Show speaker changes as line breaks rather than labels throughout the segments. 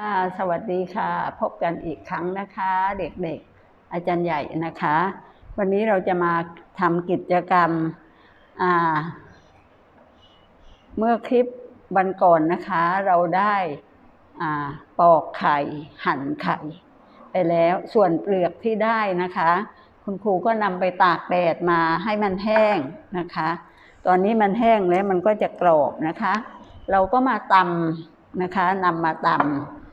ค่ะ สวัสดีค่ะ พบกันอีกครั้งนะคะ เด็กๆ อาจารย์ใหญ่นะคะ วันนี้เราจะมาทำกิจกรรม เมื่อคลิปวันก่อนนะคะ เราได้ปอกไข่หั่นไข่ ไปแล้วส่วนเปลือกที่ได้นะคะ คุณครูก็นำไปตากแดดมาให้มันแห้งนะคะ ตอนนี้มันแห้งแล้วมันก็จะกรอบนะคะ เราก็มาตำนะคะนำมาตำ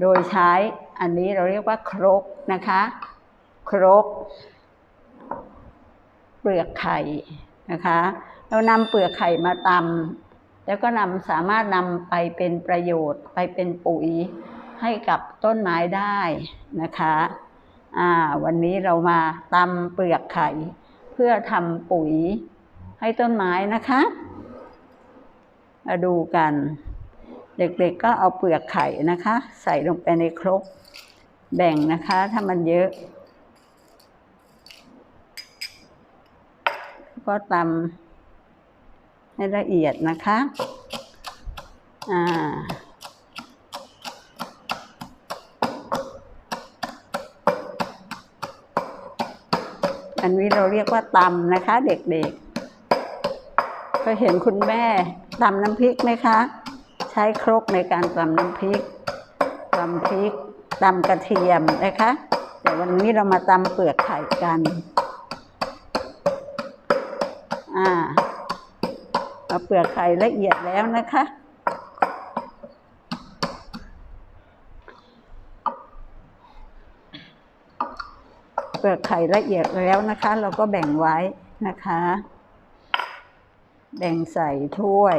โดยใช้อันนี้เราเรียกว่าครกนะคะ ครก เปลือกไข่นะคะ เรานำเปลือกไข่มาตำแล้วก็นำสามารถนำไปเป็นประโยชน์ ไปเป็นปุ๋ยให้กับต้นไม้ได้นะคะอ่าวันนี้เรามาตำเปลือกไข่ เพื่อทำปุ๋ยให้ต้นไม้นะคะ มาดูกัน เด็กๆก็เอาเปลือกไข่นะคะ ใส่ลงไปในครกแบ่งนะคะ ถ้ามันเยอะ ก็ตำให้ละเอียดนะคะอ่าอันนี้เราเรียกว่าตำนะคะ เด็กๆก็เห็นคุณแม่ตำน้ำพริกไหมคะ ช้ครกในการตำน้ำพริกตำพริกตำกระเทียมนะคะ แต่วันนี้เรามาตำเปลือกไข่กัน อ่าเอาเปลือกไข่ละเอียดแล้วนะคะ เปลือกไข่ละเอียดแล้วนะคะ เราก็แบ่งไว้นะคะ แบ่งใส่ถ้วย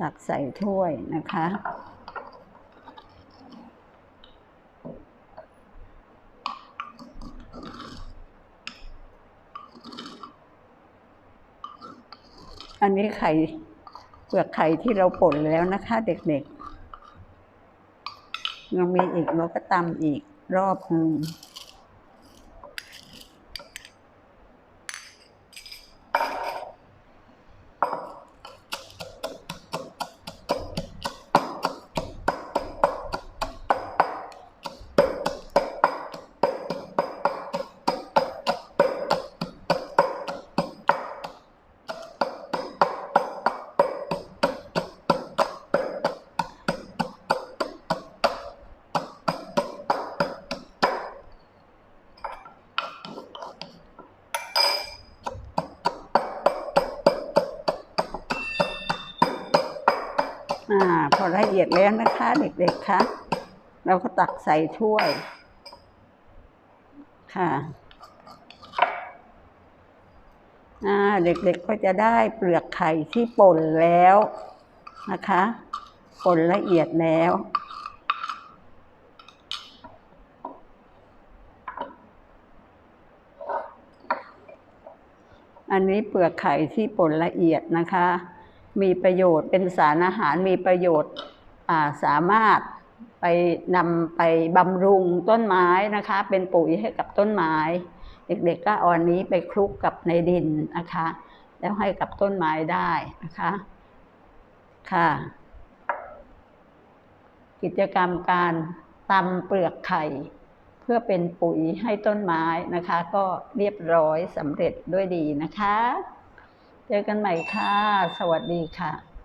ตักใส่ถ้วยนะคะ อันนี้ไข่เปลือกไข่ที่เราป่นแล้วนะคะ เด็กๆยังมีอีกเราก็ตำอีกรอบหนึ่ง อ่า พอละเอียดแล้วนะคะ เด็กๆคะเราก็ตักใส่ถ้วย ค่ะอ่าเด็กๆก็จะได้เปลือกไข่ที่ป่นแล้วนะคะป่นละเอียดแล้ว อันนี้เปลือกไข่ที่ป่นละเอียดนะคะ มีประโยชน์เป็นสารอาหารมีประโยชน์สามารถไปนำไปบำรุงต้นไม้นะคะ เป็นปุ๋ยให้กับต้นไม้ เด็กๆก็เอาอันนี้ไปคลุกกับในดินนะคะ แล้วให้กับต้นไม้ได้นะคะค่ะ กิจกรรมการตำเปลือกไข่เพื่อเป็นปุ๋ยให้ต้นไม้นะคะ ก็เรียบร้อยสำเร็จด้วยดีนะคะ เจอกันใหม่ค่ะ สวัสดีค่ะ